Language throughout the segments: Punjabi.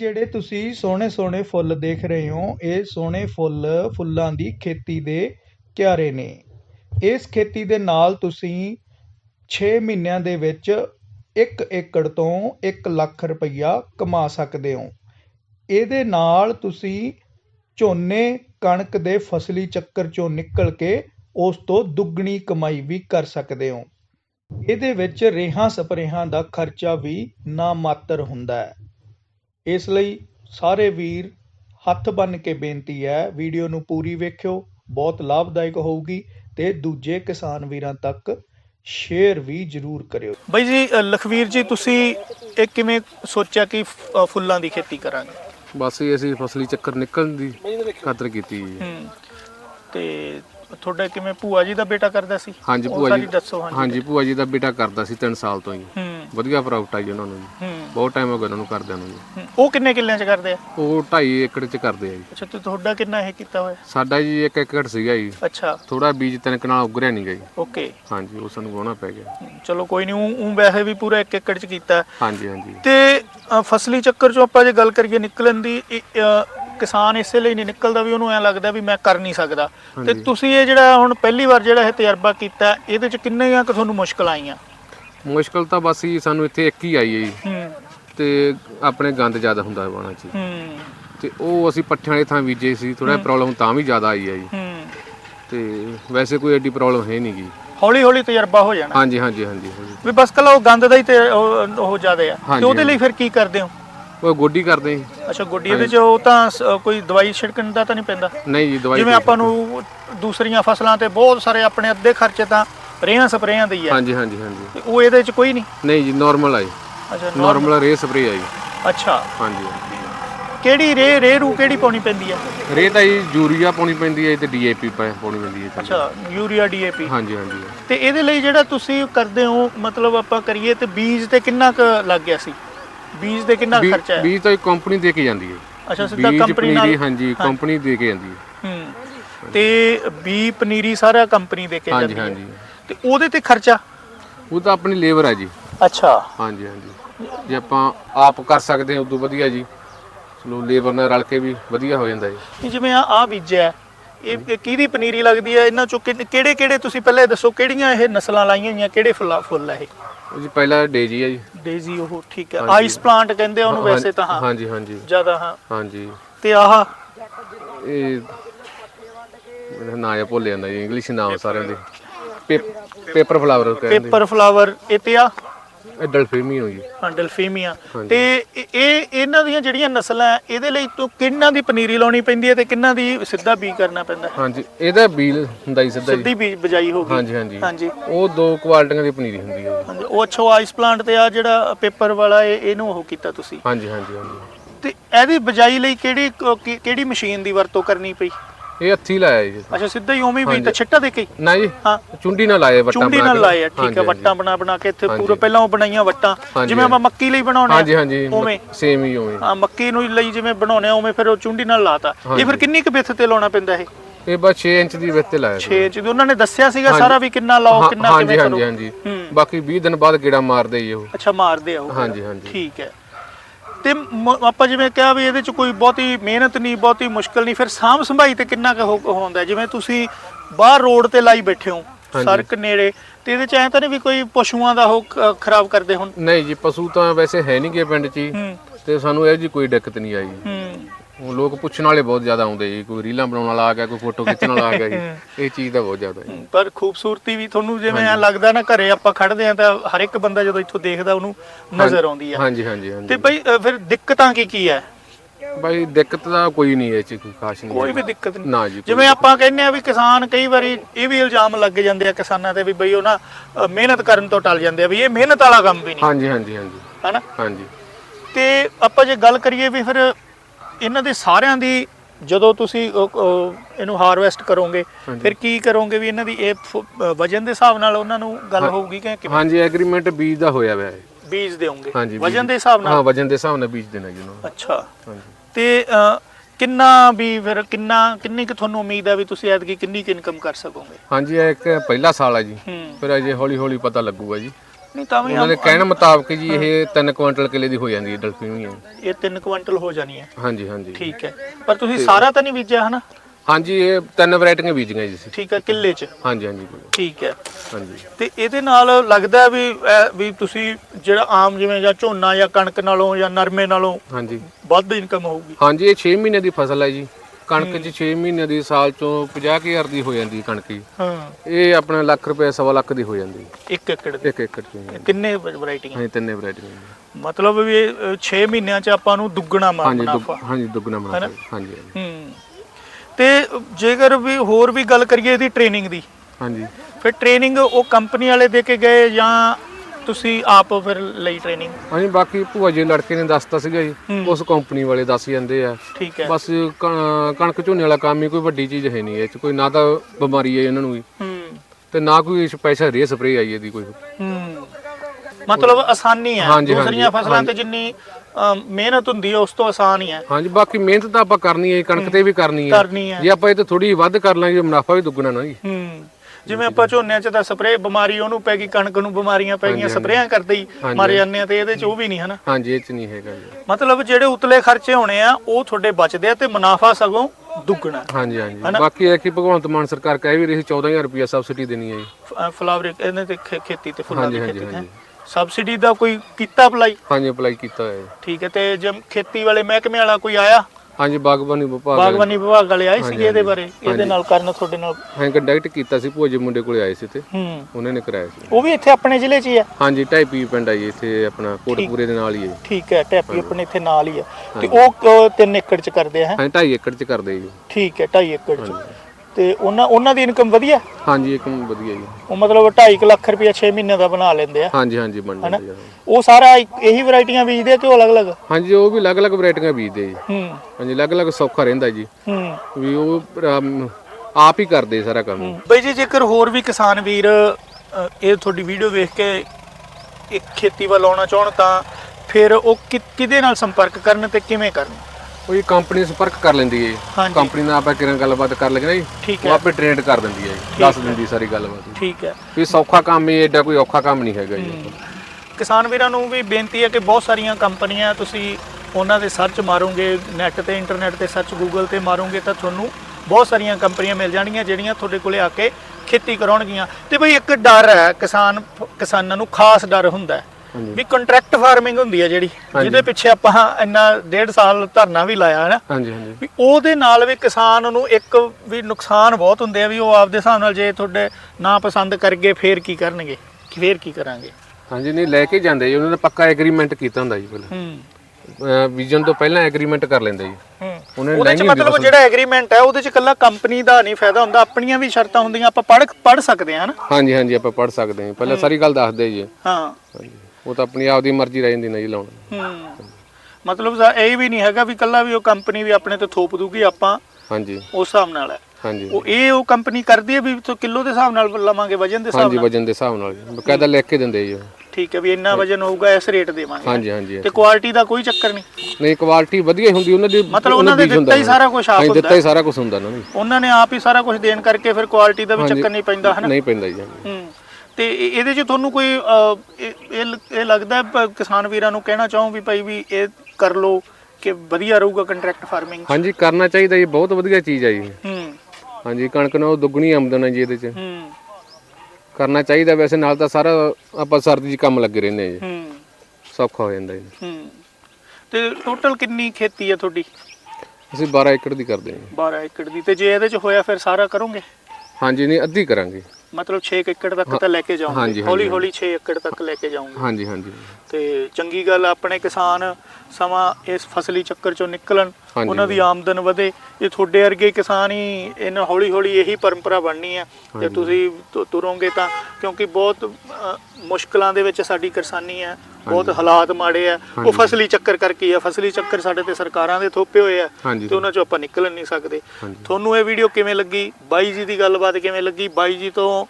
ਜਿਹੜੇ ਤੁਸੀਂ ਸੋਹਣੇ ਸੋਹਣੇ ਫੁੱਲ ਦੇਖ ਰਹੇ ਹੋ, ਇਹ ਸੋਹਣੇ ਫੁੱਲ ਫੁੱਲਾਂ ਦੀ ਖੇਤੀ ਦੇ ਕਿਆਰੇ ਨੇ। ਇਸ ਖੇਤੀ ਦੇ ਨਾਲ ਤੁਸੀਂ 6 ਮਹੀਨਿਆਂ ਦੇ ਵਿੱਚ 1 ਏਕੜ ਤੋਂ 1 ਲੱਖ ਰੁਪਈਆ ਕਮਾ ਸਕਦੇ ਹੋ। ਇਹਦੇ ਨਾਲ ਤੁਸੀਂ ਝੋਨੇ ਕਣਕ ਦੇ ਫਸਲੀ ਚੱਕਰ ਚੋਂ ਨਿਕਲ ਕੇ ਉਸ ਤੋਂ ਦੁੱਗਣੀ ਕਮਾਈ ਵੀ ਕਰ ਸਕਦੇ ਹੋ। ਇਹਦੇ ਵਿੱਚ ਰੇਹਾਂ ਸਪਰੇਹਾਂ ਦਾ ਖਰਚਾ ਵੀ ਨਾ ਮਾਤਰ ਹੁੰਦਾ ਹੈ। ਇਸ ਲਈ ਸਾਰੇ ਵੀਰ ਹੱਥ ਬੰਨ ਕੇ ਬੇਨਤੀ ਹੈ ਵੀਡੀਓ ਨੂੰ ਪੂਰੀ ਵੇਖਿਓ ਬਹੁਤ ਲਾਭਦਾਇਕ ਹੋਊਗੀ ਤੇ ਦੂਜੇ ਕਿਸਾਨ ਵੀਰਾਂ ਤੱਕ ਸ਼ੇਅਰ ਵੀ ਜ਼ਰੂਰ ਕਰਿਓ। ਬਾਈ ਜੀ ਲਖਵੀਰ ਜੀ ਤੁਸੀਂ ਇਹ ਕਿਵੇਂ ਸੋਚਿਆ ਕਿ ਫੁੱਲਾਂ ਦੀ ਖੇਤੀ ਕਰਾਂਗੇ? ਬਸ ਇਹ ਅਸੀਂ ਫਸਲੀ ਚੱਕਰ ਨਿਕਲਣ ਦੀ ਖਾਤਰ ਕੀਤੀ ਤੇ ਤੁਹਾਡਾ ਕਿਵੇਂ ਭੂਆ ਜੀ ਦਾ ਬੇਟਾ ਕਰਦਾ ਸੀ? ਹਾਂਜੀ ਭੂਆ ਜੀ ਦੱਸੋ ਹਾਂਜੀ। ਹਾਂਜੀ ਭੂਆ ਜੀ ਦਾ ਬੇਟਾ ਕਰਦਾ ਸੀ 3 ਸਾਲ ਤੋਂ ਹੂੰ। ਵਧੀਆ ਪ੍ਰੋਫਿਟ ਆਈ ਉਹਨਾਂ ਨੂੰ ਜੀ। ਹੂੰ। ਬਹੁਤ ਟਾਈਮ ਹੋ ਗਿਆ ਉਹਨਾਂ ਨੂੰ ਕਰਦਿਆਂ ਨੂੰ ਜੀ। ਹੂੰ। ਉਹ ਕਿੰਨੇ ਕਿੱਲਿਆਂ ਚ ਕਰਦੇ ਆ? ਉਹ 2.5 ਏਕੜ ਚ ਕਰਦੇ ਆ ਜੀ। ਅੱਛਾ ਤੇ ਤੁਹਾਡਾ ਕਿੰਨਾ ਇਹ ਕੀਤਾ ਹੋਇਆ? ਸਾਡਾ ਜੀ 1 ਏਕੜ ਸੀਗਾ ਜੀ। ਅੱਛਾ। ਥੋੜਾ ਬੀਜ ਤਿੰਨ ਕਨਾਲ ਉਗਰਿਆ ਨਹੀਂ ਜੀ। ਓਕੇ। ਹਾਂਜੀ ਉਹ ਸਾਨੂੰ ਵਾਹੁਣਾ ਪੈ ਗਿਆ। ਚਲੋ ਕੋਈ ਨਹੀਂ ਉਹ ਵੈਸੇ ਵੀ ਪੂਰਾ ਇੱਕ ਏਕੜ ਚ ਕੀਤਾ। ਹਾਂਜੀ ਹਾਂਜੀ। ਤੇ ਅ, ਫਸਲੀ ਚੱਕਰ ਚੋਂ ਆਪਾਂ ਜੇ ਗੱਲ ਕਰੀਏ ਨਿਕਲਣ ਦੀ ਇਹ, ਅ, ਕਿਸਾਨ ਇਸੇ ਲਈ ਨਹੀਂ ਨਿਕਲਦਾ ਵੀ ਉਹਨੂੰ ਐ ਲੱਗਦਾ ਵੀ ਮੈਂ ਕਰ ਨਹੀਂ ਸਕਦਾ। ਤੇ ਹਾਂਜੀ। ਤੁਸੀਂ ਇਹ ਜਿਹੜਾ ਹੁਣ ਪਹਿਲੀ ਵਾਰ ਜਿਹੜਾ ਇਹ ਤਜਰਬਾ ਕੀਤਾ ਇਹਦੇ ਚ ਕਿੰਨੀਆਂ ਕੁ ਤੁਹਾਨੂੰ ਮੁਸ਼ਕਲ ਆਈਆਂ? ਮੁਸ਼ਕਲ ਤਾਂ ਬਸ ਜੀ ਸਾਨੂੰ ਇੱਥੇ ਇੱਕ ਹੀ ਆਈ ਹੈ ਜੀ। ਹੂੰ। ਤੇ ਆਪਣੇ ਗੰਦ ਜ਼ਿਆਦਾ ਹੁੰਦਾ ਹੈ ਬਾਣਾ ਚ। ਹੂੰ। ਤੇ ਉਹ ਅਸੀਂ ਪੱਠਿਆਂ ਵਾਲੇ ਥਾਂ ਬੀਜੇ ਸੀ ਥੋੜਾ ਪ੍ਰੋਬਲਮ ਤਾਂ ਵੀ ਜ਼ਿਆਦਾ ਆਈ ਹੈ ਜੀ। ਹੂੰ। ਤੇ ਵੈਸੇ ਕੋਈ ਐਡੀ ਪ੍ਰੋਬਲਮ ਹੈ ਨਹੀਂ ਗੀ। ਹੌਲੀ ਹੌਲੀ ਤਜਰਬਾ ਹੋ ਜਾਣਾ। ਹਾਂਜੀ ਹਾਂਜੀ ਹਾਂਜੀ ਹਾਂਜੀ। ਵੀ ਬਸ ਕੱਲਾ ਉਹ ਗੰਦ ਦਾ ਹੀ ਤੇ ਉਹ ਉਹ ਜ਼ਿਆਦਾ ਆ। ਤੇ ਹਾਂਜੀ, ਉਹਦੇ ਲਈ। ਫਿਰ ਕੀ ਕਰਦੇ ਹੋ? ਉਹ ਗੋਡੀ ਕਰਦੇ ਜੀ। ਅੱਛਾ ਗੋਡੀ ਇਹਦੇ ਚ ਉਹ ਤਾਂ ਸ- ਕੋਈ ਦਵਾਈ ਛਿੜਕਣ ਦਾ ਤਾਂ ਨਹੀਂ ਪੈਂਦਾ? ਨਹੀਂ ਜੀ ਦਵਾਈ ਜਿਵੇਂ ਆਪਾਂ ਨੂੰ ਦੂਸਰੀਆਂ ਫਸਲਾਂ ਤੇ ਬਹੁਤ ਸਾਰੇ ਆਪਣੇ ਅੱਧੇ ਖਰਚੇ ਤਾਂ ਰੇਹਾਂ ਸਪਰੇਆਂ ਦੇ ਹੀ। ਹਾਂਜੀ ਹਾਂਜੀ ਹਾਂਜੀ। ਤੇ ਉਹ ਇਹਦੇ ਚ ਕੋਈ ਨਹੀਂ? ਨਹੀਂ ਜੀ ਨਾਰਮਲ ਆ ਜੀ। ਅੱਛਾ ਨਾਰਮਲ ਰੇ ਸਪਰੇ ਆ ਜੀ। ਅੱਛਾ। ਹਾਂਜੀ। ਕਿਹੜੀ ਰੇ ਰੇ ਰੂ ਕਿਹੜੀ ਪਾਉਣੀ ਪੈਂਦੀ ਹੈ? ਰੇ ਤਾਂ ਜੀ ਯੂਰੀਆ ਪਾਉਣੀ ਪੈਂਦੀ ਹੈ ਤੇ ਡੀਏਪੀ ਪਾਉਣੀ ਪੈਂਦੀ ਹੈ ਅੱਛਾ ਯੂਰੀਆ ਡੀਏਪੀ ਹਾਂਜੀ ਹਾਂਜੀ। ਤੇ ਇਹਦੇ ਲਈ ਜਿਹੜਾ ਤੁਸੀਂ ਕਰਦੇ ਹੋ ਮਤਲਬ ਆਪਾਂ ਕਰੀਏ ਤੇ ਬੀਜ ਤੇ ਕਿੰਨਾ ਕੁ ਲੱਗ ਗਿਆ ਸੀ? ਬੀਜ ਦੇ ਕਿੰਨਾ ਖਰਚਾ ਹੈ? ਬੀਜ ਤਾਂ ਕੰਪਨੀ ਦੇ ਕੇ ਜਾਂਦੀ ਹੈ ਅੱਛਾ ਸਿੱਧਾ ਕੰਪਨੀ ਨਾਲ। ਹਾਂਜੀ ਕੰਪਨੀ ਦੇ ਕੇ ਜਾਂਦੀ ਹੈ। ਹੂੰ। ਤੇ ਬੀ ਪਨੀਰੀ ਸਾਰਾ ਕੰਪਨੀ ਦੇ ਕੇ ਹਾਂਜੀ ਜਾਂਦੀ ਹੈ। ਹਾਂਜੀ। ਤੇ ਉਹਦੇ ਤੇ ਖਰਚਾ? ਉਹ ਤਾਂ ਆਪਣੀ ਲੇਬਰ ਹੈ ਜੀ। ਅੱਛਾ। ਹਾਂਜੀ ਹਾਂਜੀ। ਜੇ ਆਪਾਂ ਆਪ ਕਰ ਸਕਦੇ ਹਾਂ ਉਦੋਂ ਵਧੀਆ ਜੀ। ਚਲੋ ਲੇਬਰ ਨਾਲ ਰਲ ਕੇ ਵੀ ਵਧੀਆ ਹੋ ਜਾਂਦਾ ਜੀ। ਇਹ ਜਿਵੇਂ ਆ ਆ ਬੀਜਿਆ ਹੈ, ਇਹ ਇਹ ਕਿਹਦੀ ਪਨੀਰੀ ਲੱਗਦੀ ਹੈ? ਇਹਨਾਂ ਚੋਂ ਕਿਹੜੇ ਕਿਹੜੇ ਤੁਸੀਂ ਪਹਿਲਾਂ ਦੱਸੋ ਕਿਹੜੀਆਂ ਇਹ ਨਸਲਾਂ ਲਾਈਆਂ ਹੋਈਆਂ ਕਿਹੜੇ ਫੁੱਲਾ ਫੁੱਲ ਹੈ ਇਹ? ਉਹ ਜੀ ਪਹਿਲਾ ਡੇਜੀ ਹੈ ਜੀ। ਡੇਜ਼ੀ ਉਹ ਠੀਕ ਹੈ। ਹਾਂਜੀ। ਆਈਸ ਪਲਾਂਟ ਕਹਿੰਦੇ ਆ ਉਹਨੂੰ ਵੈਸੇ ਤਾਂ ਹਾਂ। ਹਾਂਜੀ ਹਾਂਜੀ। ਜ਼ਿਆਦਾ ਹਾਂ। ਹਾਂਜੀ। ਤੇ ਆਹ? ਇਹ ਮੇਰਾ ਨਾਂ ਭੁੱਲ ਜਾਂਦਾ ਜੀ ਇੰਗਲਿਸ਼ ਨਾਮ ਸਾਰਿਆਂ ਦੇ। ਪੇਪਰ ਫਲਾਵਰ ਕਹਿੰਦੇ ਪੇਪਰ ਫਲਾਵਰ ਇਹ ਤੇ ਆ? ਇਹ ਡਲਫੀਮੀ ਹਾਂ, ਡਲਫੀਮੀਆ ਹਾਂਜੀ। ਤੇ ਇਹ ਇਹ- ਇਹਨਾਂ ਦੀਆਂ ਜਿਹੜੀਆਂ ਨਸਲਾਂ ਇਹਦੇ ਲਈ ਤੋਂ ਕਿੰਨਾਂ ਦੀ ਪਨੀਰੀ ਲਾਉਣੀ ਪੈਂਦੀ ਹੈ ਤੇ ਕਿੰਨਾਂ ਦੀ ਸਿੱਧਾ ਬੀ ਕਰਨਾ ਪੈਂਦਾ ਹੈ? ਹਾਂਜੀ ਇਹਦਾ ਬੀਲ ਹੁੰਦਾ ਜੀ ਸਿੱਧਾ ਜੀ ਸਿੱਧੀ ਬੀਜ ਬਜਾਈ ਹੋ ਗਈ। ਹਾਂਜੀ ਹਾਂਜੀ। ਹਾਂਜੀ। ਉਹ ਦੋ ਕੁਆਲਟੀਆਂ ਦੀ ਪਨੀਰੀ ਹੁੰਦੀ ਹੈ ਜੀ। ਹਾਂਜੀ ਉਹ ਅੱਛਾ ਆਈਸ ਪਲਾਂਟ ਤੇ ਆ ਜਿਹੜਾ ਪੇਪਰ ਵਾਲਾ ਇਹ ਇਹਨੂੰ ਉਹ ਕੀਤਾ ਤੁਸੀਂ? ਹਾਂਜੀ ਹਾਂਜੀ ਹਾਂਜੀ। ਤੇ ਇਹਦੀ ਬਜਾਈ ਲਈ ਕਿਹੜੀ ਕਿ- ਕਿਹੜੀ ਮਸ਼ੀਨ ਦੀ ਵਰਤੋਂ ਕਰਨੀ ਪਈ? ਇਹ ਹੱਥੀ ਲਾਇਆ ਜੀ ਅੱਛਾ ਸਿੱਧਾ ਹੀ ਉਵੇਂ ਹੀ। ਤਾਂ ਛਿੱਟਾ ਦੇ ਕੇ ਹੀ? ਨਾ ਜੀ ਹਾਂ। ਚੁੰਡੀ ਨਾਲ ਲਾਏ ਵੱਟਾਂ ਚੁੰਡੀ ਬਣਾ ਨਾਲ। ਲਾਏ ਆ ਠੀਕ ਹੈ ਵੱਟਾਂ ਬਣਾ ਬਣਾ ਕੇ ਇੱਥੇ। ਪੂਰੇ ਪਹਿਲਾਂ ਉਹ ਬਣਾਈਆਂ ਵੱਟਾਂ। ਹਾਂਜੀ, ਜਿਵੇਂ ਆਪਾਂ ਮੱਕੀ ਲਈ ਬਣਾਉਣੇ ਹਾਂਜੀ ਹਾਂਜੀ ਉਵੇਂ। ਸੇਮ ਹੀ ਉਵੇਂ। ਹਾਂ ਮੱਕੀ ਨੂੰ ਲਈ ਜਿਵੇਂ ਬਣਾਉਣੇ ਆ ਉਵੇਂ ਫਿਰ ਉਹ ਚੁੰਡੀ ਨਾਲ ਲਾਤਾ। ਇਹ ਫਿਰ। ਕਿੰਨੀ ਕੁ ਵਿੱਥ ਤੇ ਲਾਉਣਾ ਪੈਂਦਾ ਇਹ? ਇਹ ਬਸ 6 ਇੰਚ ਦੀ ਵਿੱਥ ਤੇ ਲਾਇਆ ਸੀ 6 ਚ ਉਹਨਾਂ ਨੇ ਦੱਸਿਆ ਸੀਗਾ। ਸਾਰਾ ਵੀ ਕਿੰਨਾ ਲਾਓ ਹਾਂ- ਕਿੰਨਾ ਹਾਂਜੀ ਕਿਵੇਂ ਹਾਂਜੀ ਕਰੋ। ਹਾਂਜੀ। ਹੂੰ। ਬਾਕੀ 20 ਦਿਨ ਬਾਅਦ ਗੇੜਾ ਮਾਰਦੇ ਜੀ ਉਹ। ਅੱਛਾ ਮਾਰਦੇ ਆ ਉਹ ਹਾਂਜੀ ਹਾਂਜੀ। ਠੀਕ ਹੈ। ਤੇ ਆਪਾਂ ਜਿਵੇਂ ਕਿਹਾ ਵੀ ਇਹਦੇ ਚ ਕੋਈ ਬਹੁਤੀ ਮਿਹਨਤ ਨਹੀਂ ਬਹੁਤੀ ਮੁਸ਼ਕਲ ਨਹੀਂ ਫਿਰ ਸਾਂਭ ਸੰਭਾਈ ਤੇ ਕਿੰਨਾ ਕੁ ਹੋ- ਹੁੰਦਾ ਜਿਵੇਂ ਤੁਸੀਂ ਬਾਹਰ ਰੋਡ ਤੇ ਲਾਈ ਬੈਠੇ ਹੋ ਹਾਂਜੀ। ਸੜਕ ਨੇੜੇ ਤੇ ਇਹਦੇ ਚ ਐ ਤਾਂ ਨਹੀਂ ਵੀ ਕੋਈ ਪਸ਼ੂਆਂ ਦਾ ਉਹ ਖ- ਖਰਾਬ ਕਰਦੇ ਹੁਣ? ਨਹੀਂ ਜੀ ਪਸ਼ੂ ਤਾਂ ਵੈਸੇ ਹੈ ਨਹੀਂ ਗੇ ਪਿੰਡ 'ਚ ਹੀ ਹੂੰ। ਤੇ ਸਾਨੂੰ ਇਹ ਜੀ ਕੋਈ ਦਿੱਕਤ ਨਹੀਂ ਆਈ। ਹੂੰ। ਉਹ ਲੋਕ ਪੁੱਛਣ ਵਾਲੇ ਬਹੁਤ ਜ਼ਿਆਦਾ ਆਉਂਦੇ ਜੀ ਕੋਈ ਰੀਲਾਂ ਬਣਾਉਣ ਵਾਲਾ ਆ ਗਿਆ ਕੋਈ ਫੋਟੋ ਖਿੱਚਣ ਵਾਲਾ ਆ ਗਿਆ ਜੀ। ਇਹ ਚੀਜ਼ ਦਾ ਬਹੁਤ ਜ਼ਿਆਦਾ ਹੈ ਪਰ ਖੂਬਸੂਰਤੀ ਵੀ ਤੁਹਾਨੂੰ ਜਿਵੇਂ ਐ ਲੱਗਦਾ ਨਾ ਘਰੇ ਆਪਾਂ ਖੜਦੇ ਆ ਤਾਂ ਹਰ ਇੱਕ ਬੰਦਾ ਜਦੋਂ ਇੱਥੋਂ ਦੇਖਦਾ ਉਹਨੂੰ ਨਜ਼ਰ ਆਉਂਦੀ ਆ। ਹਾਂਜੀ ਹਾਂਜੀ ਤੇ ਹਾਂਜੀ ਬਈ ਅ, ਫਿਰ ਦਿੱਕਤਾਂ ਕੀ ਕੀ ਹੈ ਬਾਈ ਦਿੱਕਤ ਦਾ ਕੋਈ ਨਹੀਂ ਇਹ ਚ ਕੋਈ ਖਾਸ ਨਹੀਂ। ਕੋਈ ਵੀ ਦਿੱਕਤ ਨਹੀਂ। ਨਾ ਜੀ ਜਿਵੇਂ ਆਪਾਂ ਕਹਿੰਦੇ ਆ ਵੀ ਕਿਸਾਨ ਕਈ ਵਾਰੀ ਇਹ ਵੀ ਇਲਜ਼ਾਮ ਲੱਗ ਜਾਂਦੇ ਆ ਕਿਸਾਨਾਂ ਤੇ ਵੀ ਬਈ ਉਹ ਨਾ ਮਿਹਨਤ ਕਰਨ ਤੋਂ ਟਲ ਜਾਂਦੇ ਆ ਵੀ ਇਹ ਮਿਹਨਤ ਵਾਲਾ ਕੰਮ ਵੀ ਨਹੀਂ। ਹਾਂਜੀ ਹਾਂਜੀ ਹਾਂਜੀ। ਹਨਾ? ਹਾਂਜੀ। ਤੇ ਆਪਾਂ ਜੇ ਗੱਲ ਕਰੀਏ ਵੀ ਫਿਰ ਇਹਨਾਂ ਦੇ ਸਾਰਿਆਂ ਦੀ ਜਦੋਂ ਤੁਸੀਂ ਇਹਨੂੰ ਹਾਰਵੈਸਟ ਕਰੋਗੇ ਫਿਰ ਕੀ ਕਰੋਗੇ ਵੀ ਇਹਨਾਂ ਦੀ ਇਹ ਵਜਨ ਦੇ ਹਿਸਾਬ ਨਾਲ ਉਹਨਾਂ ਨੂੰ ਗੱਲ ਹੋਊਗੀ ਕਿ ਕਿਵੇਂ? ਹਾਂਜੀ ਐਗਰੀਮੈਂਟ ਬੀਜ ਦਾ ਹੋਇਆ ਹੋਇਆ ਹੈ। ਬੀਜ ਬੀਜ- ਵਜਨ ਦੇ ਹਿਸਾਬ ਨਾਲ? ਹਾਂ ਵਜਨ ਦੇ ਹਿਸਾਬ ਨਾਲ ਬੀਜ ਦੇਣਾ ਜੀ ਉਹਨਾਂ ਨੂੰ। ਅੱਛਾ। ਹਾਂਜੀ। ਤੇ ਕਿੰਨਾ ਵੀ ਫਿਰ ਕਿੰਨਾ ਕਿੰਨੀ ਕੁ ਤੁਹਾਨੂੰ ਉਮੀਦ ਹੈ ਵੀ ਤੁਸੀਂ ਐਤਕੀ ਕਿੰਨੀ ਕੁ ਇਨਕਮ ਕਰ ਸਕੋਗੇ? ਹਾਂਜੀ ਇਹ ਇੱਕ ਪਹਿਲਾ ਸਾਲ ਹੈ ਜੀ। ਫਿਰ ਅਜੇ ਹੌਲੀ ਹੌਲੀ ਪਤਾ ਲੱਗੂਗਾ ਜੀ। ਨਹੀਂ ਤਾਂ ਵੀ ਉਹਨਾਂ ਦੇ ਕਹਿਣ ਮੁਤਾਬਕ ਜੀ ਇਹ 3 ਕੁਇੰਟਲ ਕਿਲੇ ਦੀ ਹੋ ਜਾਂਦੀ ਹੈ ਡਲਫੀਨ ਵੀ ਇਹ 3 ਕੁਇੰਟਲ ਹੋ ਜਾਣੀ ਹੈ। ਹਾਂਜੀ ਹਾਂਜੀ। ਠੀਕ ਹੈ। ਪਰ ਤੁਸੀਂ ਸਾਰਾ ਤਾਂ ਨਹੀਂ ਬੀਜਿਆ ਹਨਾ? ਹਾਂਜੀ ਇਹ ਤਿੰਨ ਵੈਰਾਈਟੀਆਂ ਬੀਜੀਆਂ ਜੀ ਅਸੀਂ। ਠੀਕ ਹੈ ਕਿੱਲੇ 'ਚ? ਹਾਂਜੀ ਹਾਂਜੀ ਠੀਕ ਹੈ। ਹਾਂਜੀ। ਤੇ ਇਹਦੇ ਨਾਲ ਲੱਗਦਾ ਵੀ ਇਹ ਵੀ ਤੁਸੀਂ ਜਿਹੜਾ ਆਮ ਜਿਵੇਂ ਜਾਂ ਝੋਨਾ ਜਾਂ ਕਣਕ ਨਾਲੋਂ ਜਾਂ ਨਰਮੇ ਨਾਲੋਂ ਹਾਂਜੀ। ਵੱਧ ਇਨਕਮ ਹੋਊਗੀ। ਹਾਂਜੀ ਇਹ 6 ਮਹੀਨੇ ਦੀ ਫਸਲ ਹੈ ਜੀ। ਕਣਕ 'ਚ 6 ਮਹੀਨੇ ਦੀ ਸਾਲ ਚੋਂ 50000 ਦੀ ਹੋ ਜਾਂਦੀ ਹੈ ਕਣਕ ਜੀ। ਹਾਂ। ਇਹ ਆਪਣਾ ਲੱਖ ਰੁਪਏ ਸਵਾ ਲੱਖ ਦੀ ਹੋ ਜਾਂਦੀ। ਹੈ ਇੱਕ ਏਕੜ ਦੇ। ਇੱਕ ਏਕੜ 'ਚ ਜੀ। ਕਿੰਨੇ ਵੈਰਾਈਟੀਆਂ? ਹਾਂਜੀ ਤਿੰਨੇ ਵੈਰਾਈਟੀਆਂ ਮਤਲਬ ਵੀ 6 ਮਹੀਨਿਆਂ 'ਚ ਆਪਾਂ ਨੂੰ ਦੁੱਗਣਾ ਮਾਰ ਹਾਂਜੀ ਦੁੱਗ- ਮੁਨਾਫਾ ਹਾਂਜੀ ਦੁੱਗਣਾ ਮੁਨਾਫਾ। ਜੀ। ਹਾਂਜੀ ਹਾਂਜੀ। ਹੂੰ। ਤੇ ਜੇਕਰ ਵੀ ਹੋਰ ਵੀ ਗੱਲ ਕਰੀਏ ਇਹਦੀ ਟ੍ਰੇਨਿੰਗ ਦੀ। ਹਾਂਜੀ। ਫਿਰ ਟ੍ਰੇਨਿੰਗ ਉਹ ਕੰਪਨੀ ਵਾਲੇ ਦੇ ਕੇ ਗਏ ਜਾਂ ਤੁਸੀਂ ਆਪ ਫਿਰ ਲਈ ਟ੍ਰੇਨਿੰਗ ਹਾਂਜੀ ਬਾਕੀ ਭੂਆ ਜੀ ਲੜਕੇ ਨੇ ਦੱਸਤਾ ਸੀਗਾ ਜੀ ਉਸ ਕੰਪਨੀ ਵਾਲੇ ਦੱਸ ਜਾਂਦੇ ਆ। ਠੀਕ ਹੈ। ਬਸ ਕਣ- ਕਣਕ ਝੋਨੇ ਵਾਲਾ ਕੰਮ ਹੀ ਕੋਈ ਵੱਡੀ ਚੀਜ਼ ਹੈ ਨਹੀਂ ਇਹ ਚ ਕੋਈ ਨਾ ਤਾਂ ਬਿਮਾਰੀ ਹੈ ਇਹਨਾਂ ਨੂੰ ਵੀ। ਹੂੰ। ਤੇ ਨਾ ਕੋਈ ਸਪੈਸ਼ਲ ਰੇ ਸਪਰੇ ਆਈ ਇਹਦੀ ਕੋਈ। ਹੂੰ। ਮਤਲਬ ਆਸਾਨੀ ਹੈ ਹਾਂਜੀ, ਦੂਸਰੀਆਂ ਹਾਂਜੀ, ਫਸਲਾਂ ਤੇ ਜਿੰਨੀ ਅਮ, ਮਿਹਨਤ ਹੁੰਦੀ ਹੈ ਉਸ ਤੋਂ ਆਸਾਨ ਹੀ ਹੈ। ਹਾਂਜੀ ਬਾਕੀ ਮਿਹਨਤ ਤਾਂ ਆਪਾਂ ਕਰਨੀ ਹੈ ਕਣਕ ਤੇ ਵੀ ਕਰਨੀ ਹੈ। ਕਰਨੀ ਹੈ। ਜੇ ਆਪਾਂ ਇਹ ਤੇ ਥੋੜੀ ਵੱਧ ਕਰ ਲਾਂਗੇ ਮੁਨਾਫਾ ਵੀ ਦੁੱਗਣਾ ਨਾ ਜੀ। ਹੂੰ। ਜਿਵੇਂ ਆਪਾਂ ਝੋਨਿਆਂ 'ਚ ਤਾਂ ਸਪਰੇਅ ਬਿਮਾਰੀ ਉਹਨੂੰ ਪੈ ਗਈ ਕਣਕ ਨੂੰ ਬਿਮਾਰੀਆਂ ਪੈ ਗਈਆਂ ਸਪਰੇਆਂ ਕਰਦੇ ਹੀ ਮਰ ਜਾਂਦੇ ਆ ਤੇ ਇਹਦੇ 'ਚ ਉਹ ਵੀ ਨਹੀਂ ਹਨਾ। ਹਾਂਜੀ ਇਹ ਚ ਨਹੀਂ ਹੈਗਾ ਜੀ। ਮਤਲਬ ਜਿਹੜੇ ਉਤਲੇ ਖਰਚੇ ਹੋਣੇ ਆ ਉਹ ਤੁਹਾਡੇ ਬਚਦੇ ਆ ਤੇ ਮੁਨਾਫਾ ਸਗੋਂ ਦੁੱਗਣਾ। ਹਾਂਜੀ ਹਾਂਜੀ। ਬਾਕੀ ਇਹ ਕਿ ਭਗਵੰਤ ਮਾਨ ਸਰਕਾਰ ਕਹਿ ਵੀ ਰਹੀ ਸੀ 14000 ਰੁਪਇਆ ਸਬਸਿਡੀ ਦੇਣੀ ਹੈ ਜੀ। ਫਲਾਵਰ ਇਹਨੇ ਤੇ ਖੇਤੀ ਤੇ ਫੁੱਲਾਂ ਦੀ ਖੇਤੀ ਹੈ। ਸਬਸਿਡੀ ਦਾ ਕੋਈ ਕੀਤਾ ਅਪਲਾਈ? ਹਾਂਜੀ ਅਪਲਾਈ ਕੀਤਾ ਹੋਇਆ ਜੀ। ਠੀਕ ਹੈ ਤੇ ਜੇ ਖੇਤੀ ਵਾਲੇ ਮਹਿਕਮੇ ਵਾਲਾ ਕੋਈ ਆਇਆ? ਹਾਂਜੀ ਬਾਗਬਾਨੀ ਵਿਭਾਗ ਬਾਗਬਾਨੀ ਵਿਭਾਗ ਵਾਲੇ ਆਏ ਸੀਗੇ ਇਹਦੇ ਬਾਰੇ? ਇਹਦੇ ਨਾਲ ਕਰਨ ਤੁਹਾਡੇ ਨਾਲ? ਹਾਂ ਕੰਡਕਟ ਕੀਤਾ ਸੀ ਭੂਆ ਜੀ ਮੁੰਡੇ ਕੋਲੇ ਆਏ ਸੀ ਤੇ ਹੂੰ। ਉਹਨਾਂ ਨੇ ਕਰਾਇਆ ਸੀ। ਉਹ ਵੀ ਇੱਥੇ ਆਪਣੇ ਜ਼ਿਲ੍ਹੇ 'ਚ ਹੀ ਹੈ ਹਾਂਜੀ ਢਾਈਪੀ ਪਿੰਡ ਆ ਜੀ ਇੱਥੇ ਆਪਣਾ ਕੋਟਪੂਰੇ ਦੇ ਨਾਲ ਹੀ ਹੈ। ਠੀਕ ਹੈ ਟੈਪੀ ਆਪਣੇ ਇੱਥੇ ਨਾਲ ਹੀ ਹੈ ਤੇ ਉਹ 3 ਏਕੜ 'ਚ ਕਰਦੇ ਆ ਹੈਂ? ਹਾਂਜੀ 2.5 ਏਕੜ ਚ ਕਰਦੇ ਜੀ। ਠੀਕ ਹੈ 2.5 ਏਕੜ 'ਚ। ਤੇ ਉਹਨਾਂ ਉਹਨਾਂ ਦੀ ਇਨਕਮ ਵਧੀਆ? ਹਾਂਜੀ ਇੱਕ ਵਧੀਆ ਜੀ। ਉਹ ਮਤਲਬ 2.5 ਲੱਖ ਰੁਪਇਆ 6 ਮਹੀਨੇ ਦਾ ਬਣਾ ਲੈਂਦੇ ਆ। ਹਾਂਜੀ ਹਾਂਜੀ ਬਣ ਜਾਂਦੀ ਆ। ਉਹ ਸਾਰਾ ਇੱਕ- ਇਹੀ ਵੈਰਾਈਟੀਆਂ ਬੀਜਦੇ ਆ ਕਿ ਉਹ ਅਲੱਗ-ਅਲੱਗ? ਹਾਂਜੀ ਉਹ ਵੀ ਅਲੱਗ-ਅਲੱਗ ਵੈਰਾਈਟੀਆਂ ਬੀਜਦੇ ਜੀ। ਹੂੰ। ਹਾਂਜੀ ਅਲੱਗ-ਅਲੱਗ ਸੌਖਾ ਰਹਿੰਦਾ ਜੀ। ਹੂੰ। ਵੀ ਉਹ ਅਮ, ਆਪ ਹੀ ਕਰਦੇ ਸਾਰਾ ਕੰਮ। ਬਈ ਜੀ ਜੇਕਰ ਹੋਰ ਵੀ ਕਿਸਾਨ ਵੀਰ ਅ, ਇਹ ਤੁਹਾਡੀ ਵੀਡੀਓ ਵੇਖ ਕੇ ਇੱਕ ਖੇਤੀ ਵੱਲ ਆਉਣਾ ਚਾਹਣ ਤਾਂ ਫਿਰ ਉਹ ਕਿ- ਕਿਹਦੇ ਨਾਲ ਸੰਪਰਕ ਕਰਨ ਤੇ ਕਿਵੇਂ ਕਰਨ? ਉਹ ਇਹ ਕੰਪਨੀ ਸੰਪਰਕ ਕਰ ਲੈਂਦੀ ਹੈ ਹਾਂਜੀ। ਕੰਪਨੀ ਨਾਲ ਆਪਾਂ ਕਿਰਨ ਗੱਲਬਾਤ ਕਰ ਨਾ ਜੀ ਠੀਕ ਉਹ ਹੈ। ਆਪੇ ਟ੍ਰੇਨਡ ਕਰ ਦਿੰਦੀ ਹੈ ਜੀ ਦੱਸ ਦਿੰਦੀ ਸਾਰੀ ਗੱਲਬਾਤ। ਠੀਕ ਹੈ। ਵੀ ਸੌਖਾ ਕੰਮ ਹੀ ਐਡਾ ਕੋਈ ਔਖਾ ਕੰਮ ਨਹੀਂ ਹੈਗਾ ਜੀ ਕਿਸਾਨ ਵੀਰਾਂ ਨੂੰ ਵੀ ਬੇਨਤੀ ਹੈ ਕਿ ਬਹੁਤ ਸਾਰੀਆਂ ਕੰਪਨੀਆਂ ਤੁਸੀਂ ਉਹਨਾਂ ਦੇ ਸਰਚ ਮਾਰੋਗੇ ਨੈੱਟ ਤੇ ਇੰਟਰਨੈਟ ਤੇ ਸਰਚ ਗੂਗਲ ਤੇ ਮਾਰੋਗੇ ਤਾਂ ਤੁਹਾਨੂੰ ਬਹੁਤ ਸਾਰੀਆਂ ਕੰਪਨੀਆਂ ਮਿਲ ਜਾਣਗੀਆਂ ਜਿਹੜੀਆਂ ਤੁਹਾਡੇ ਕੋਲੇ ਆ ਕੇ ਖੇਤੀ ਕਰਾਉਣਗੀਆਂ। ਤੇ ਬਈ ਇੱਕ ਡਰ ਹੈ ਕਿਸਾਨ ਕਿਸਾਨਾਂ ਨੂੰ ਖਾਸ ਡਰ ਹੁੰਦਾ ਹੈ। ਵੀ ਕੰਟਰੈਕਟ ਫਾਰਮਿੰਗ ਹੁੰਦੀ ਹੈ ਜਿਹੜੀ ਜਿਹਦੇ ਪਿੱਛੇ ਆਪਾਂ ਇੰਨਾ ਡੇਢ ਸਾਲ ਧਰਨਾ ਵੀ ਲਾਇਆ ਹੈ ਨਾ ਹਾਂਜੀ ਹਾਂਜੀ। ਵੀ ਉਹਦੇ ਨਾਲ ਵੀ ਕਿਸਾਨ ਨੂੰ ਇੱਕ ਵੀ ਨੁਕਸਾਨ ਬਹੁਤ ਹੁੰਦੇ ਆ ਵੀ ਉਹ ਆਪਦੇ ਹਿਸਾਬ ਨਾਲ ਜੇ ਤੁਹਾਡੇ ਨਾ ਪਸੰਦ ਕਰਗੇ ਫੇਰ ਕੀ ਕਰਨਗੇ? ਫੇਰ ਕੀ ਕਰਾਂਗੇ? ਹਾਂਜੀ ਨਹੀਂ ਲੈ ਕੇ ਜਾਂਦੇ ਜੀ ਉਹਨਾਂ ਨੇ ਪੱਕਾ ਐਗਰੀਮੈਂਟ ਕੀਤਾ ਹੁੰਦਾ ਜੀ ਪਹਿਲਾਂ। ਹੂੰ। ਵਿਜ਼ਨ ਤੋਂ ਪਹਿਲਾਂ ਐਗਰੀਮੈਂਟ ਕਰ ਲੈਂਦੇ ਜੀ। ਹੂੰ। ਉਹਨਾਂ ਨੇ ਉਹਦੇ ਚ ਮਤਲਬ ਜਿਹੜਾ ਐਗਰੀਮੈਂਟ ਹੈ ਉਹਦੇ ਚ ਕੱਲਾ ਕੰਪਨੀ ਦਾ ਨਹੀਂ ਫਾਇਦਾ ਹੁੰਦਾ ਆਪਣੀਆਂ ਵੀ ਸ਼ਰਤਾਂ ਹੁੰਦੀਆਂ ਆਪਾਂ ਪੜ੍ਹ ਪੜ੍ਹ ਸਕਦੇ ਹਾਂ ਨਾ ਹਾਂਜੀ ਹਾਂਜੀ ਆਪਾਂ ਪੜ੍ਹ ਸਕਦੇ ਹਾਂ ਪਹਿਲਾਂ ਸਾਰੀ ਗੱਲ ਦੱਸਦੇ ਜੀ। ਹਾਂ। ਹਾਂਜੀ। ਉਹ ਤਾਂ ਆਪਣੀ ਆਪਦੀ ਮਰਜ਼ੀ ਰਹਿ ਜਾਂਦੀ ਨਾ ਜੀ ਲਾਉਣ। ਹੂੰ। ਮਤਲਬ ਸਾ- ਇਹ ਵੀ ਨਹੀਂ ਹੈਗਾ ਵੀ ਕੱਲਾ ਵੀ ਉਹ ਕੰਪਨੀ ਵੀ ਆਪਣੇ ਤੇ ਥੋਪ ਦੂਗੀ ਆਪਾਂ। ਹਾਂਜੀ। ਉਸ ਹਿਸਾਬ ਨਾਲ ਹੈ। ਹਾਂਜੀ। ਉਹ ਇਹ ਉਹ ਕੰਪਨੀ ਕਰਦੀ ਹੈ ਵੀ ਤੋ ਕਿਲੋ ਦੇ ਹਿਸਾਬ ਨਾਲ ਲਵਾਂਗੇ ਵਜਨ ਦੇ ਹਿਸਾਬ ਹਾਂਜੀ ਨਾਲ? ਵਜਨ ਦੇ ਹਿਸਾਬ ਨਾਲ। ਜੀ ਬਕਾਇਦਾ ਲਿਖ ਕੇ ਦਿੰਦੇ ਜੀ ਉਹ। ਠੀਕ ਹੈ ਵੀ ਇੰਨਾ ਵਜਨ ਹੋਊਗਾ ਇਸ ਰੇਟ ਦੇਵਾਂਗੇ। ਹਾਂਜੀ ਹਾਂਜੀ ਤੇ ਕੁਆਲਿਟੀ ਦਾ ਕੋਈ ਚੱਕਰ ਨਹੀਂ। ਨਹੀਂ ਕੁਆਲਿਟੀ ਵਧੀਆ ਹੀ ਹੁੰਦੀ ਉਹਨਾਂ ਦੀ ਮਤਲਬ ਉਹਨਾਂ ਦੇ ਬੀਜ ਹੁੰਦਾ ਦਿੱਤਾ ਹੀ ਸਾਰਾ ਕੁਝ ਆਪ ਹਾਂਜੀ ਹੁੰਦਾ। ਦਿੱਤਾ ਹੀ ਸਾਰਾ ਕੁਝ ਹੁੰਦਾ ਨਾ ਜੀ। ਉਹਨਾਂ ਨੇ ਆਪ ਹੀ ਸਾਰਾ ਕੁਝ ਦੇਣ ਕਰਕੇ ਫਿਰ ਕੁਆਲਿਟੀ ਦਾ ਵੀ ਚੱਕਰ ਨਹੀਂ ਪੈਂਦਾ ਹਨਾ? ਨਹੀਂ ਪੈਂਦਾ ਜੀ। ਹੂੰ। ਤੇ ਇਹ- ਇਹਦੇ 'ਚ ਤੁਹਾਨੂੰ ਕੋਈ ਇਹ ਇਹ ਲ- ਇਹ ਲੱਗਦਾ ਹੈ ਪ- ਕਿਸਾਨ ਵੀਰਾਂ ਨੂੰ ਕਹਿਣਾ ਚਾਹੂੰ ਵੀ ਭਾਈ ਵੀ ਇਹ ਕਰ ਲਓ ਕਿ ਵਧੀਆ ਰਹੂਗਾ ਕੰਟਰੈਕਟ ਫਾਰਮਿੰਗ ਹਾਂਜੀ ਕਰਨਾ ਚਾਹੀਦਾ ਜੀ ਬਹੁਤ ਵਧੀਆ ਚੀਜ਼ ਹੈ ਜੀ। ਹੂੰ। ਹਾਂਜੀ ਕਣਕ ਨਾਲ ਦੁੱਗਣੀ ਆਮਦਨ ਹੈ ਜੀ ਇਹਦੇ 'ਚ। ਹੂੰ। ਕਰਨਾ ਚਾਹੀਦਾ ਵੈਸੇ ਨਾਲ ਤਾਂ ਸਾਰਾ ਆਪਾਂ ਸਰਦੀ 'ਚ ਕੰਮ ਲੱਗੇ ਰਹਿੰਦੇ ਜੀ। ਹੂੰ। ਸੌਖਾ ਹੋ ਜਾਂਦਾ ਜੀ। ਹੂੰ। ਤੇ ਟੋਟਲ ਕਿੰਨੀ ਖੇਤੀ ਹੈ ਤੁਹਾਡੀ? ਅਸੀਂ 12 ਏਕੜ ਦੀ ਕਰਦੇ ਹਾਂ ਜੀ। 12 ਏਕੜ ਦੀ। ਤੇ ਜੇ ਇਹਦੇ 'ਚ ਹੋਇਆ ਫਿਰ ਸਾਰਾ ਕਰੋਗੇ? ਹਾਂਜੀ ਨਹੀਂ ਅੱਧੀ ਕਰਾਂਗੇ। ਮਤਲਬ 6 ਏਕੜ ਤੱਕ ਤਾਂ ਲੈ ਕੇ ਹਾਂਜੀ, ਹੌਲੀ ਹੌਲੀ 6 ਏਕੜ ਤੱਕ ਲੈ ਕੇ ਜਾਓਗੇ। ਹਾਂਜੀ ਹਾਂਜੀ। ਤੇ ਚੰਗੀ ਗੱਲ ਆਪਣੇ ਕਿਸਾਨ ਸਮਾਂ ਇਸ ਫਸਲੀ ਚੱਕਰ ਚੋਂ ਨਿਕਲਣ। ਉਹਨਾਂ ਦੀ ਆਮਦਨ ਵਧੇ। ਇਹ ਤੁਹਾਡੇ ਵਰਗੇ ਕਿਸਾਨ ਹੀ ਇਹਨਾਂ ਹੌਲੀ ਹੌਲੀ ਇਹੀ ਪਰੰਪਰਾ ਬਣਨੀ ਹੈ ਜੇ ਤੁਸੀਂ ਤੁਰੋਗੇ ਤਾਂ ਕਿਉਂਕਿ ਬਹੁਤ ਮੁਸ਼ਕਲਾਂ ਦੇ ਵਿੱਚ ਸਾਡੀ ਕਿਸਾਨੀ ਹੈ ਬਹੁਤ ਹਾਲਾਤ ਮਾੜੇ ਆ। ਉਹ ਫਸਲੀ ਚੱਕਰ ਕਰਕੇ ਆ। ਫਸਲੀ ਚੱਕਰ ਸਾਡੇ ਤੇ ਸਰਕਾਰਾਂ ਦੇ ਥੋਪੇ ਹੋਏ ਆ ਤੇ ਉਹਨਾਂ ਚੋਂ ਆਪਾਂ ਨਿਕਲ ਨਹੀਂ ਸਕਦੇ। ਤੁਹਾਨੂੰ ਇਹ ਵੀਡੀਓ ਕਿਵੇਂ ਲੱਗੀ? ਬਾਈ ਜੀ ਦੀ ਗੱਲਬਾਤ ਕਿਵੇਂ ਲੱਗੀ? ਬਾਈ ਜੀ ਤੋਂ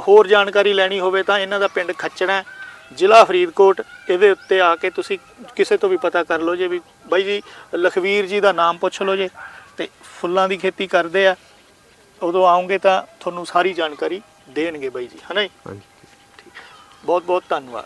ਹੋਰ ਜਾਣਕਾਰੀ ਲੈਣੀ ਹੋਵੇ ਤਾਂ ਇਹਨਾਂ ਦਾ ਪਿੰਡ ਖੱਚਣਾ ਜ਼ਿਲ੍ਹਾ ਫਰੀਦਕੋਟ ਇਹਦੇ ਉੱਤੇ ਆ ਕੇ ਤੁਸੀਂ ਕਿਸੇ ਤੋਂ ਵੀ ਪਤਾ ਕਰ ਲਓ ਜੇ ਵੀ ਬਾਈ ਜੀ ਲਖਵੀਰ ਜੀ ਦਾ ਨਾਮ ਪੁੱਛ ਲਓ ਜੇ ਤੇ ਫੁੱਲਾਂ ਦੀ ਖੇਤੀ ਕਰਦੇ ਆ ਉਦੋਂ ਆਉਂਗੇ ਤਾਂ ਤੁਹਾਨੂੰ ਸਾਰੀ ਜਾਣਕਾਰੀ ਦੇਣਗੇ ਬਾਈ ਜੀ ਹਨਾ ਜੀ? ਹਾਂਜੀ। ਬਹੁਤ ਬਹੁਤ ਧੰਨਵਾਦ।